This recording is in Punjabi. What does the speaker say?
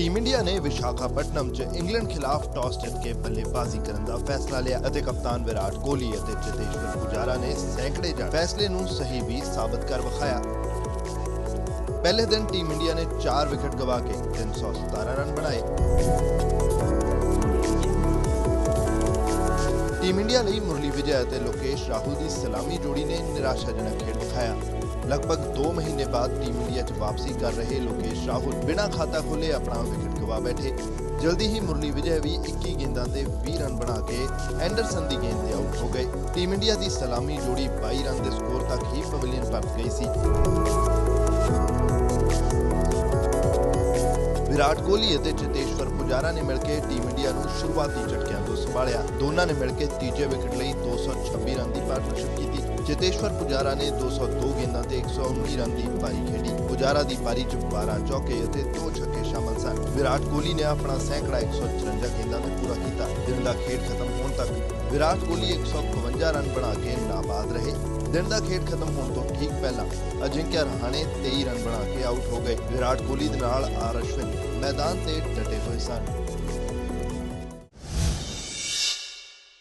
ਟੀਮ ਇੰਡੀਆ ਨੇ ਵਿਸ਼ਾਖਾਪਟਨਮ 'ਚ ਇੰਗਲੈਂਡ ਖਿਲਾਫ ਟਾਸ ਜਿੱਤ ਕੇ ਬੱਲੇਬਾਜ਼ੀ ਕਰਨ ਦਾ ਫੈਸਲਾ ਲਿਆ ਅਤੇ ਕਪਤਾਨ ਵਿਰਾਟ ਕੋਹਲੀ ਅਤੇ ਚੇਤੇਸ਼ਵਰ ਪੁਜਾਰਾ ਨੇ ਸੈਂਕੜੇ ਜਾਂ ਫੈਸਲੇ ਨੂੰ ਸਹੀ ਵੀ ਸਾਬਤ ਕਰ ਵਿਖਾਇਆ। ਪਹਿਲੇ ਦਿਨ ਟੀਮ ਇੰਡੀਆ ਨੇ 4 ਵਿਕਟ ਗਵਾ ਕੇ 317 ਰਨ ਬਣਾਏ। ਟੀਮ ਇੰਡੀਆ ਲਈ ਮੁਰਲੀ ਵਿਜੈ ਅਤੇ ਲੋਕੇਸ਼ ਰਾਹੁਲ ਦੀ ਸਲਾਮੀ ਜੋੜੀ ਨੇ ਨਿਰਾਸ਼ਾਜਨਕ ਖੇਡ ਵਿਖਾਇਆ। ਲਗਭਗ 2 ਮਹੀਨੇ ਬਾਅਦ ਟੀਮ ਇੰਡੀਆ 'ਚ ਵਾਪਸੀ ਕਰ ਰਹੇ ਲੋਕੇਸ਼ ਰਾਹੁਲ ਬਿਨਾਂ ਖਾਤਾ ਖੋਲੇ ਆਪਣਾ ਵਿਕਟ ਗਵਾ ਬੈਠੇ। ਜਲਦੀ ਹੀ ਮੁਰਲੀ ਵਿਜੇ ਵੀ 21 ਗੇਂਦਾਂ ਤੇ 20 ਰਨ ਬਣਾ ਕੇ ਐਂਡਰਸਨ ਦੀ ਗੇਂਦ ਤੇ ਆਊਟ ਹੋ ਗਏ। ਟੀਮ ਇੰਡੀਆ ਦੀ ਸਲਾਮੀ ਜੋੜੀ 22 ਰਨ ਦੇ ਸਕੋਰ ਤੱਕ ਹੀ ਪਵੇਲੀਅਨ ਪਰਤ ਗਈ ਸੀ। ਵਿਰਾਟ ਕੋਹਲੀ ਅਤੇ ਚੇਤੇਸ਼ਵਰ ਪੁਜਾਰਾ ਨੇ ਮਿਲ ਕੇ ਟੀਮ ਇੰਡੀਆ ਨੂੰ ਸ਼ੁਰੂਆਤੀ ਝਟਕਿਆਂ ਤੋਂ ਸੰਭਾਲਿਆ। ਦੋਨਾਂ ਨੇ ਮਿਲ ਕੇ ਤੀਜੇ ਵਿਕਟ ਲਈ 226 ਰਨ ਦੀ ਪਾਰਟਨਰਸ਼ਿਪ ਕੀਤੀ। ਚੇਤੇਸ਼ਵਰ ਪੁਜਾਰਾ ਨੇ 202 ਗੇਂਦਾਂ ਤੇ 119 ਰਨ ਦੀ ਪਾਰੀ ਖੇਡੀ। ਪੁਜਾਰਾ ਦੀ ਪਾਰੀ 'ਚ 12 ਚੌਕੇ ਅਤੇ 2 ਛੱਕੇ ਸ਼ਾਮਲ ਸਨ। ਵਿਰਾਟ ਕੋਹਲੀ ਨੇ ਆਪਣਾ ਸੈਂਕੜਾ 154 ਗੇਂਦਾਂ ਤੇ ਪੂਰਾ ਕੀਤਾ। ਦਿਨ ਦਾ ਖੇਡ ਖਤਮ ਹੋਣ ਤੱਕ ਵਿਰਾਟ ਕੋਹਲੀ 152 ਰਨ ਬਣਾ ਕੇ ਨਾਬਾਦ ਰਹੇ। ਦਿਨ ਦਾ ਖੇਡ ਖਤਮ ਹੋਣ ਤੋਂ ਠੀਕ ਪਹਿਲਾਂ ਅਜਿੰਕਿਆ ਰਹਾਣੇ 23 ਰਨ ਬਣਾ ਕੇ ਆਊਟ ਹੋ ਗਏ। ਵਿਰਾਟ ਕੋਹਲੀ ਦੇ ਨਾਲ ਆਰ ਅਸ਼ਵਿਨ ਮੈਦਾਨ ਤੇ ਡਟੇ ਹੋਏ ਸਨ।